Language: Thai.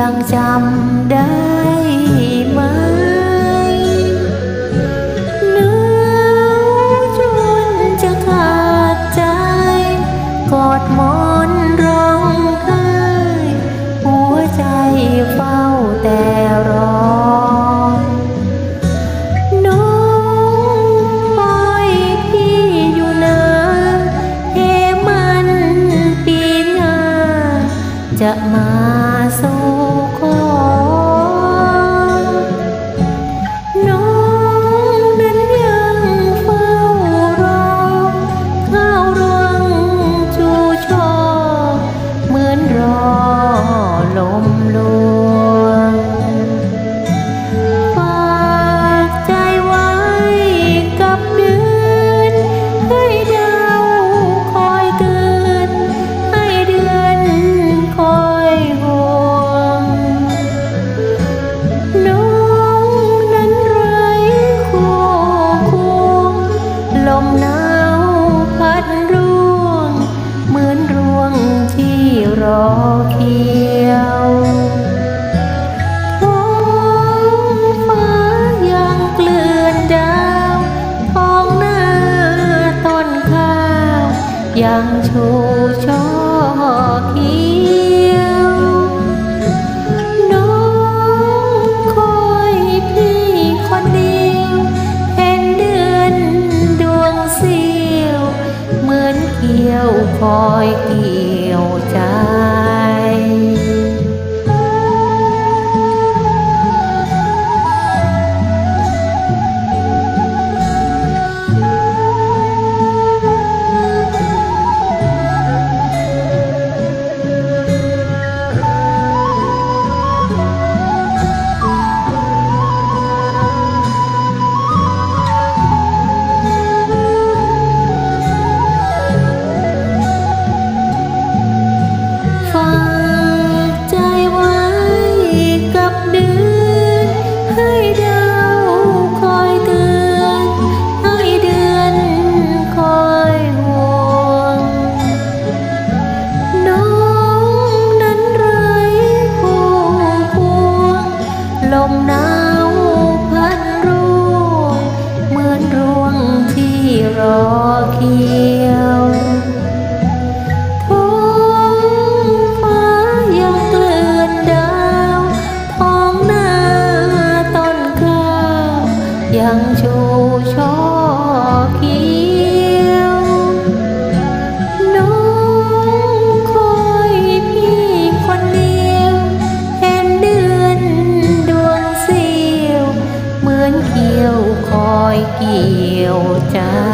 ยังจำได้ไหมหนาวจนจะขาดใจ กอดมอนร้องไห้หัวใจเฝ้าแต่รอน้องคอยพี่อยู่นะเฮมันปีนาจะมา หนาวพัดร่วง เหมือนรวงที่รอเขียวท้องฟ้ายังเกลื่อนดาวท้องหน้าต้นข้าวยังชูช เที่ยวคอยเกี่ยวใจ จ้า